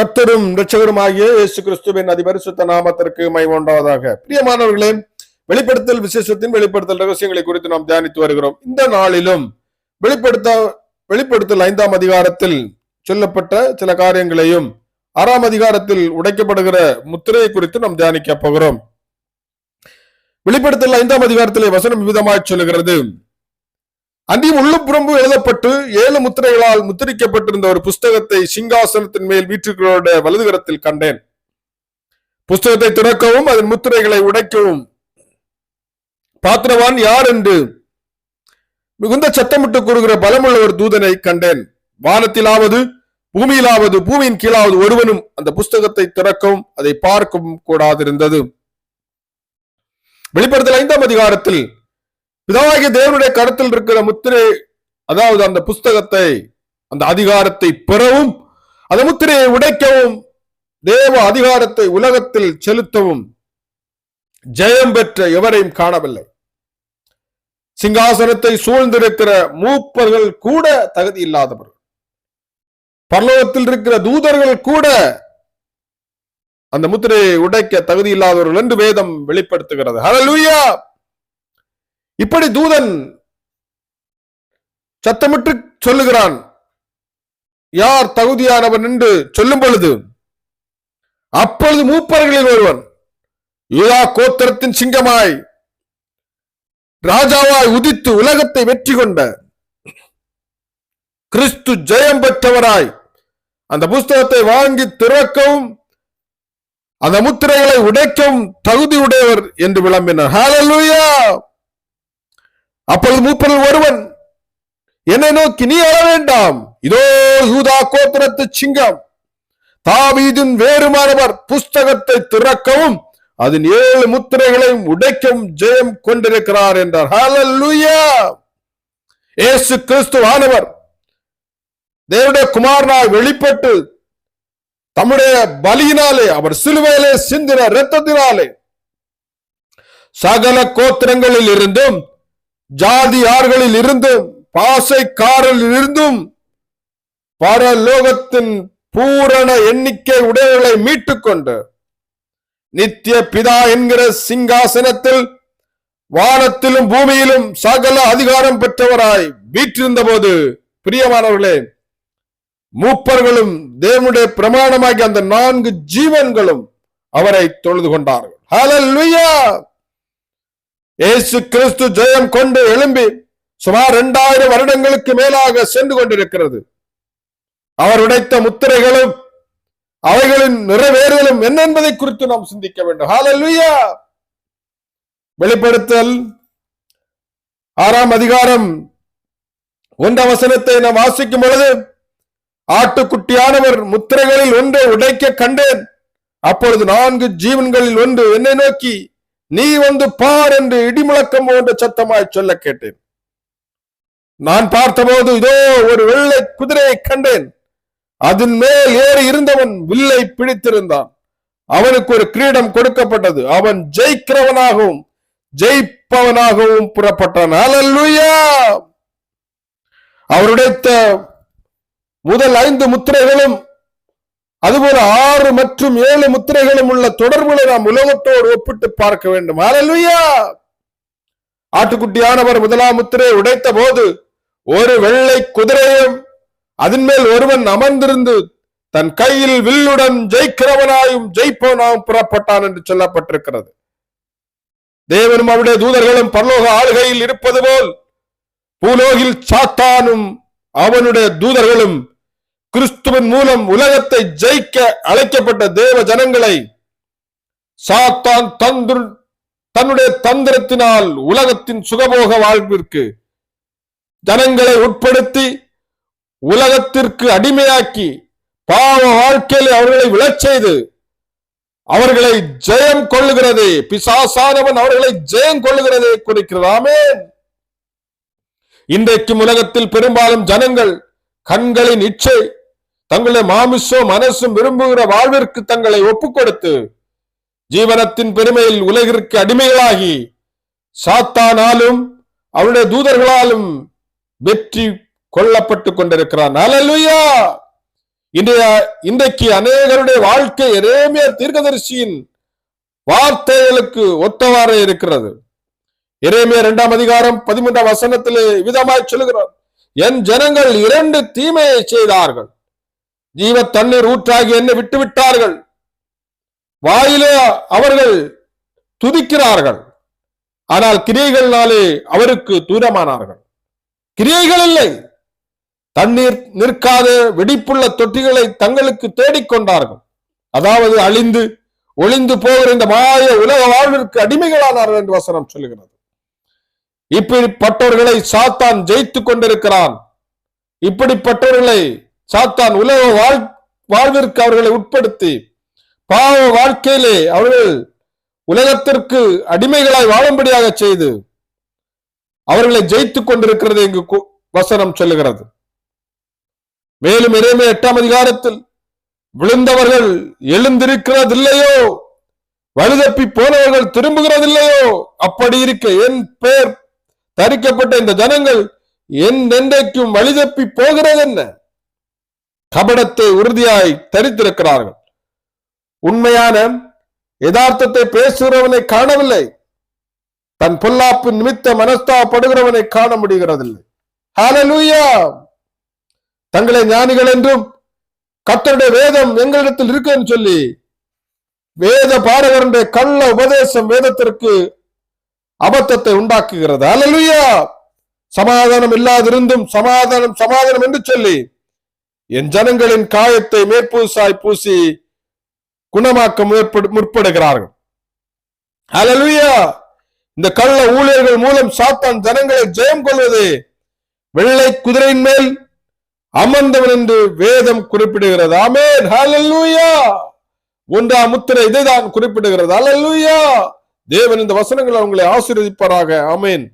கர்த்தரும் இரட்சகருமாகிய இயேசு கிறிஸ்துவின் அதிபரிசுத்த நாமத்திற்கு மைமொண்டாவதாக பிரியமானவர்களே வெளிப்படுத்தல் விசேஷத்தின் வெளிப்படுத்தல் ரகசியங்களை குறித்து நாம் தியானித்து வருகிறோம். இந்த நாளிலும் வெளிப்படுத்த வெளிப்படுத்தல் ஐந்தாம் அதிகாரத்தில் சொல்லப்பட்ட சில காரியங்களையும் ஆறாம் அதிகாரத்தில் உடைக்கப்படுகிற முத்திரையை குறித்து நாம் தியானிக்க போகிறோம். வெளிப்படுத்தல் ஐந்தாம் அதிகாரத்திலே வசனம் விதமாய் சொல்லுகிறது. அன்றியும் உள்ளுப்புறம்பு எழுதப்பட்டு ஏழு முத்திரைகளால் முத்திரிக்கப்பட்டிருந்த ஒரு புஸ்தகத்தை சிங்காசனத்தின் மேல் வீற்றுகளோட வலதுகரத்தில் கண்டேன். புஸ்தகத்தை திறக்கவும் அதன் முத்திரைகளை உடைக்கவும். பாத்திரவான் யார் என்று மிகுந்த சத்தமிட்டு கூறுகிற பலமுள்ள ஒரு தூதனை கண்டேன். வானத்திலாவது பூமியிலாவது பூமியின் கீழாவது ஒருவனும் அந்த புஸ்தகத்தை திறக்கவும் அதை பார்க்கவும் கூடாதிருந்தது. வெளிப்படுத்தல் ஐந்தாம் அதிகாரத்தில் பிதாவாகிய தேவனுடைய கருத்தில் இருக்கிற முத்திரை அதாவது அந்த புஸ்தகத்தை அந்த அதிகாரத்தை பெறவும் அந்த முத்திரையை உடைக்கவும் தேவ அதிகாரத்தை உலகத்தில் செலுத்தவும் ஜெயம் பெற்ற எவரையும் காணவில்லை. சிங்காசனத்தை சூழ்ந்திருக்கிற மூப்பர்கள் கூட தகுதி இல்லாதவர்கள். பரலோகத்தில் இருக்கிற தூதர்கள் கூட அந்த முத்திரையை உடைக்க தகுதி இல்லாதவர்கள் என்று வேதம் வெளிப்படுத்துகிறது. ஹalleluya இப்படி தூதன் சத்தமிட்டு சொல்லுகிறான். யார் தகுதியானவன் என்று சொல்லும் பொழுது அப்பொழுது மூப்பர்களில் ஒருவன் யூதா கோத்திரத்தின் சிங்கமாய் ராஜாவாய் உதித்து உலகத்தை வெற்றி கொண்ட கிறிஸ்து ஜெயம் பெற்றவராய் அந்த புஸ்தகத்தை வாங்கி திறக்கவும் அந்த முத்திரைகளை உடைக்கவும் தகுதி உடையவர் என்று விளம்பினார். ஹalleluya அப்பொழுது மூப்பரில் ஒருவன் என்னை நோக்கி நீ அழ வேண்டாம். இதோ யூதா கோத்திரத்து சிங்கம். தாவீதின் வேறுமானவர் புஸ்தகத்தை திறக்கவும் அதன் ஏழு முத்திரைகளையும் உடைக்கும் ஜெயம் கொண்டிருக்கிறார் என்றார். ஹalleluya! இயேசு கிறிஸ்துவானவர் தேவனுடைய குமாரனாய் வெளிப்பட்டு தம்முடைய பலியினாலே அவர் சிலுவையிலே சிந்தின இரத்தத்தினாலே சகல கோத்திரங்களில் இருந்தும் ஜாதியார்களில் இருந்தும் பாசைக்காரில் இருந்தும் பரலோகத்தின் பூரண எண்ணிக்கை உடையவர்களை மீட்டுக்கொண்டு நித்திய பிதா என்கிற சிங்காசனத்தில் வானத்திலும் பூமியிலும் சகல அதிகாரம் பெற்றவராய் வீற்றிருந்த போது பிரியமானவர்களே மூப்பர்களும் தேவனுடைய பிரமாணமாகிய அந்த நான்கு ஜீவன்களும் அவரை தொழுது கொண்டார்கள். இயேசு கிறிஸ்து ஜெயம் கொண்டு எழும்பி சுமார் இரண்டாயிரம் வருடங்களுக்கு மேலாக சென்று கொண்டிருக்கிறது. அவர் உடைத்த முத்திரைகளும் அவைகளின் நிறைவேறலும் என்ன என்பதை குறித்து நாம் சிந்திக்க வேண்டும். ஹalleluya வெளிப்படுத்தல். ஆறாம் அதிகாரம் ஒன்ற வசனத்தை நாம் வாசிக்கும் பொழுது ஆட்டுக்குட்டியானவர் முத்திரைகளில் ஒன்றை உடைக்க கண்டேன். அப்பொழுது நான்கு ஜீவன்களில் ஒன்று என்னை நோக்கி நீ வந்து பார் என்று இடிமுழக்கம் போன்ற சத்தமாய் சொல்ல கேட்டேன். நான் பார்த்தபோது இதோ ஒரு வெள்ளை குதிரையை கண்டேன். அதன் மேல் ஏறி இருந்தவன் வில்லை பிடித்திருந்தான். அவனுக்கு ஒரு கிரீடம் கொடுக்கப்பட்டது. அவன் ஜெயிக்கிறவனாகவும் ஜெயிப்பவனாகவும் புறப்பட்டான். ஹalleluya! அவருடைய முதல் ஐந்து முத்திரைகளும் அதுபோல ஆறு மற்றும் ஏழு முத்திரைகளும் உள்ள தொடர்புகளை நாம் உலகத்தோடு ஒப்பிட்டு பார்க்க வேண்டும். ஹalleluya ஆட்டுக்குட்டியானவர் முதலாம் முத்திரையை உடைத்த போது ஒரு வெள்ளை குதிரையும் அதன் மேல் ஒருவன் அமர்ந்திருந்து தன் கையில் வில்லுடன் ஜெயிக்கிறவனாயும் ஜெயிப்பவனாயும் புறப்பட்டான் என்று சொல்லப்பட்டிருக்கிறது. தேவனும் அவருடைய தூதர்களும் பரலோக ஆளுகையில் இருப்பது போல் பூலோகில் சாத்தானும் அவனுடைய தூதர்களும் கிறிஸ்துவின் மூலம் உலகத்தை ஜெயிக்க அழைக்கப்பட்ட தேவ ஜனங்களை சாத்தான் தந்து தன்னுடைய தந்திரத்தினால் உலகத்தின் சுகபோக வாழ்விற்கு ஜனங்களை உட்படுத்தி உலகத்திற்கு அடிமையாக்கி பாவ வாழ்க்கையில் அவர்களை விழச் செய்து அவர்களை ஜெயம் கொள்ளுகிறதே. பிசாசானவன் அவர்களை ஜெயம் கொள்ளுகிறதே குறிக்கிறதாமே இன்றைக்கும் உலகத்தில் பெரும்பாலும் ஜனங்கள் கண்களின் இச்சை தங்களுடைய மாமிசம் மனசும் விரும்புகிற வாழ்விற்கு தங்களை ஒப்புக் கொடுத்து ஜீவனத்தின் பெருமையில் உலகிற்கு அடிமைகளாகி சாத்தானாலும் அவருடைய தூதர்களாலும் வெற்றி கொல்லப்பட்டுக் கொண்டிருக்கிறான். அல்லேலூயா இன்றைய இன்றைக்கு அநேகருடைய வாழ்க்கை எரேமியா தீர்க்கதரிசியின் வார்த்தைகளுக்கு ஒத்தவாறு இருக்கிறது. இறைமையர் இரண்டாம் அதிகாரம் பதிமூன்றாம் வசனத்திலே விதமாய் சொல்லுகிறார். என் ஜனங்கள் இரண்டு தீமையை செய்தார்கள். ஜீவ தண்ணீர் ஊற்றாகி என்னை விட்டு விட்டார்கள் வாயிலே அவர்கள் துதிக்கிறார்கள். ஆனால் கிரியைகள்னாலே அவருக்கு தூரமானார்கள். கிரியைகள் இல்லை. தண்ணீர் நிற்காத வெடிப்புள்ள தொட்டிகளை தங்களுக்கு தேடிக்கொண்டார்கள் அதாவது அழிந்து ஒளிந்து போகிற இந்த மாய உலக வாழ்விற்கு அடிமைகளானார்கள் என்று வசனம் சொல்லுகிறது. இப்படிப்பட்டவர்களை சாத்தான் ஜெயித்துக் கொண்டிருக்கிறான். இப்படிப்பட்டவர்களை சாத்தான் உலக வாழ் வாழ்விற்கு அவர்களை உட்படுத்தி பாவ வாழ்க்கையிலே அவர்கள் உலகத்திற்கு அடிமைகளாய் வாழும்படியாக செய்து அவர்களை ஜெயித்துக் கொண்டிருக்கிறது இங்கு வசனம் சொல்லுகிறது. மேலும் இறைமை எட்டாம் அதிகாரத்தில் விழுந்தவர்கள் எழுந்திருக்கிறதில்லையோ வலுதப்பி போனவர்கள் திரும்புகிறதில்லையோ அப்படி இருக்க என் பெயர் தரிக்கப்பட்ட இந்த ஜனங்கள் என் என்றைக்கும் வழிதப்பி போகிறது என்ன கபடத்தை உறுதியாய் தரித்திருக்கிறார்கள். உண்மையான யதார்த்தத்தை பேசுகிறவனை காணவில்லை. தன் பொல்லாப்பு நிமித்த மனஸ்தாப்படுகிறவனை காண முடிகிறதில்லை. ஹalleluya தங்களை ஞானிகள் என்றும் கத்தருடைய வேதம் எங்களிடத்தில் இருக்குன்னு சொல்லி வேத பாடகருடைய கள்ள உபதேசம் வேதத்திற்கு அபத்தத்தை உண்டாக்குகிறது. அலலுயா சமாதானம் இல்லாதிருந்தும் சமாதானம் சமாதானம் என்று சொல்லி என் ஜனங்களின் காயத்தை மேற்பூசாய் பூசி குணமாக்க முற்படுகிறார்கள். ஹalleluya இந்த கள்ள ஊழியர்கள் மூலம் சாத்தான் ஜனங்களை ஜெயம் கொள்வது வெள்ளை குதிரையின் மேல் அமர்ந்தவன் என்று வேதம் குறிப்பிடுகிறது. ஆமேன் ஹalleluya ஒன்றாம் முத்திரை இதைதான் குறிப்பிடுகிறது. ஹalleluya தேவன் இந்த வசனங்களை அவங்களை ஆசீர்வதிப்பாராக. ஆமேன்